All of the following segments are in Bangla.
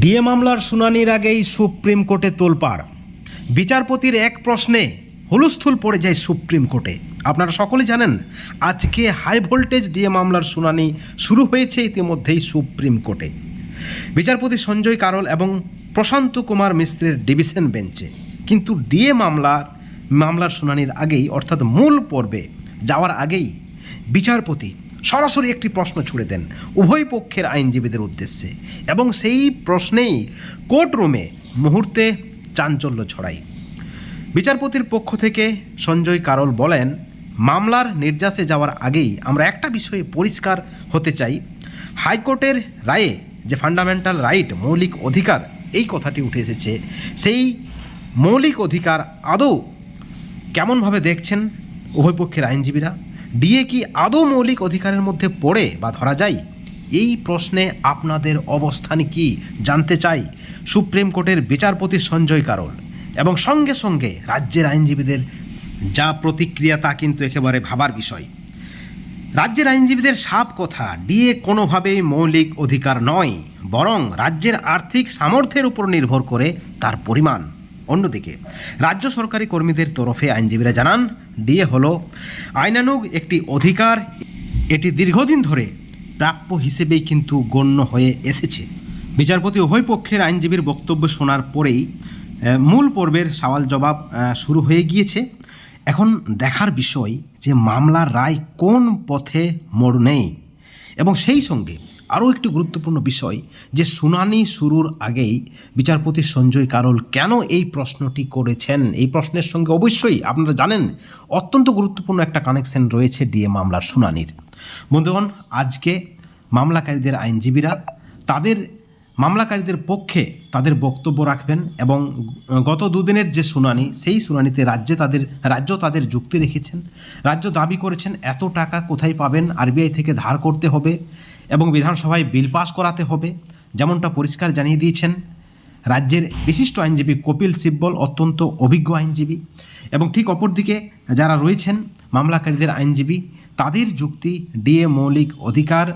ডিএ মামলার শুনানির আগেই সুপ্রিম কোর্টে তোলপাড়। বিচারপতির এক প্রশ্নে হুলস্থুল পড়ে যায় সুপ্রিম কোর্টে। আপনারা সকলে জানেন, আজকে হাই ভোল্টেজ ডিএ মামলার শুনানি শুরু হয়েছে ইতিমধ্যেই সুপ্রিম কোর্টে। বিচারপতি সঞ্জয় কারল এবং প্রশান্ত কুমার মিশ্রের ডিভিশন বেঞ্চে। কিন্তু ডিএ মামলার মামলার শুনানির আগেই, অর্থাৎ মূল পর্বে যাওয়ার আগেই বিচারপতি সরাসরি একটি প্রশ্ন ছুড়ে দেন উভয় পক্ষের আইনজীবীদের উদ্দেশ্যে। এবং সেই প্রশ্নেই কোর্ট রুমে মুহূর্তে চাঞ্চল্য ছড়ায় বিচারপতির পক্ষ থেকে সঞ্জয় কারল বলেন, মামলার নির্যাসে যাওয়ার আগেই আমরা একটা বিষয়ে পরিষ্কার হতে চাই। হাইকোর্টের রায়ে যে ফান্ডামেন্টাল রাইট, মৌলিক অধিকার, এই কথাটি উঠে এসেছে, সেই মৌলিক অধিকার আদৌ কেমনভাবে দেখছেন উভয় পক্ষের আইনজীবীরা? ডিএ কি আদৌ মৌলিক অধিকারের মধ্যে পড়ে বা ধরা যায়? এই প্রশ্নে আপনাদের অবস্থান কি জানতে চাই। সুপ্রিম কোর্টের বিচারপতি সঞ্জয় কারল এবং সঙ্গে সঙ্গে রাজ্যের আইনজীবীদের যা প্রতিক্রিয়া তা কিন্তু একেবারে ভাবার বিষয়। রাজ্যের আইনজীবীদের সাপ কথা, ডিএ কোনোভাবেই মৌলিক অধিকার নয়, বরং রাজ্যের আর্থিক সামর্থ্যের উপর নির্ভর করে তার পরিমাণ। অন্যদিকে, রাজ্য সরকারি কর্মীদের তরফে আইনজীবীরা জানান, ডিএ হল আইনানুগ একটি অধিকার, এটি দীর্ঘদিন ধরে প্রাপ্য হিসেবেই কিন্তু গণ্য হয়ে এসেছে। বিচারপতি উভয় পক্ষের আইনজীবীর বক্তব্য শোনার পরেই মূল পর্বের সওয়াল জবাব শুরু হয়ে গিয়েছে। এখন দেখার বিষয় যে মামলার রায় কোন পথে মোড় নেই। এবং সেই সঙ্গে আরও একটি গুরুত্বপূর্ণ বিষয় যে শুনানি শুরুর আগেই বিচারপতি সঞ্জয় কারল কেন এই প্রশ্নটি করেছেন? এই প্রশ্নের সঙ্গে অবশ্যই আপনারা জানেন, অত্যন্ত গুরুত্বপূর্ণ একটা কানেকশন রয়েছে ডিএ মামলার শুনানির। বন্ধুগণ, আজকে মামলাকারীদের আইনজীবীরা তাদের মামলাকারীদের পক্ষে তাদের বক্তব্য রাখবেন এবং গত দুদিনের যে শুনানি, সেই শুনানিতে রাজ্যে তাদের, রাজ্য তাদের যুক্তি রেখেছেন। রাজ্য দাবি করেছেন, এত টাকা কোথায় পাবেন? আরবিআই থেকে ধার করতে হবে এবং বিধানসভায় বিল পাস করাতে হবে। যেমনটা পরিষ্কার জানিয়ে দিয়েছেন রাজ্যের বিশিষ্ট আইনজীবী কপিল সিব্বল, অত্যন্ত অভিজ্ঞ আইনজীবী। এবং ঠিক অপরদিকে যারা রয়েছেন মামলাকারীদের আইনজীবী, তাদের যুক্তি ডিএ মৌলিক অধিকার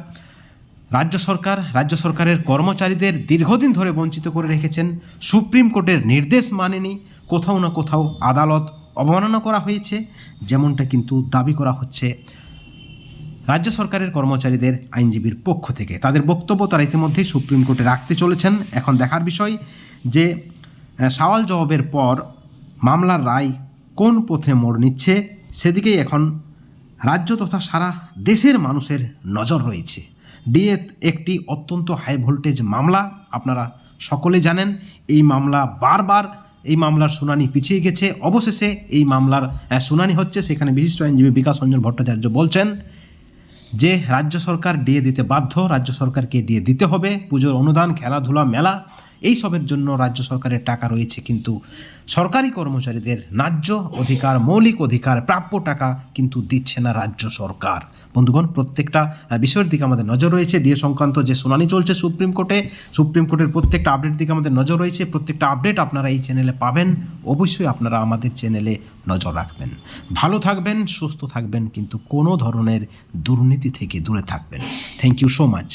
রাজ্য সরকার, রাজ্য সরকারের কর্মচারীদের দীর্ঘদিন ধরে বঞ্চিত করে রেখেছেন। সুপ্রিম কোর্টের নির্দেশ মানেনি। কোথাও না কোথাও আদালত অবমাননা করা হয়েছে, যেমনটা কিন্তু দাবি করা হচ্ছে রাজ্য সরকারের কর্মচারীদের আইনজীবীর পক্ষ থেকে। তাদের বক্তব্য তারা ইতিমধ্যেই সুপ্রিম কোর্টে রাখতে চলেছেন। এখন দেখার বিষয় যে সওয়াল জবাবের পর মামলার রায় কোন পথে মোড় নিচ্ছে, সেদিকেই এখন রাজ্য তথা সারা দেশের মানুষের নজর রয়েছে। ডিএ একটি অত্যন্ত হাই ভোল্টেজ মামলা। আপনারা সকলে জানেন, এই মামলা বারবার, এই মামলার শুনানি পিছিয়ে গেছে। অবশেষে এই মামলার শুনানি হচ্ছে, সেখানে বিশিষ্ট আইনজীবী বিকাশ রঞ্জন ভট্টাচার্য বলছেন যে, রাজ্য সরকার ডিএ দিতে বাধ্য, রাজ্য সরকারকে ডিএ দিতে হবে। পুজোর অনুদান, খেলাধুলা, মেলা এই সবের জন্য রাজ্য সরকারের টাকা রয়েছে, কিন্তু সরকারি কর্মচারীদের ন্যায্য অধিকার, মৌলিক অধিকার, প্রাপ্য টাকা কিন্তু দিচ্ছে না রাজ্য সরকার। বন্ধুগণ, প্রত্যেকটা বিষয়ের দিকে আমাদের নজর রয়েছে। ডিএ সংক্রান্ত যে শুনানি চলছে সুপ্রিম কোর্টে, সুপ্রিম কোর্টের প্রত্যেকটা আপডেট দিকে আমাদের নজর রয়েছে। প্রত্যেকটা আপডেট আপনারা এই চ্যানেলে পাবেন। অবশ্যই আপনারা আমাদের চ্যানেলে নজর রাখবেন। ভালো থাকবেন, সুস্থ থাকবেন, কিন্তু কোনো ধরনের দুর্নীতি থেকে দূরে থাকবেন। Thank you so much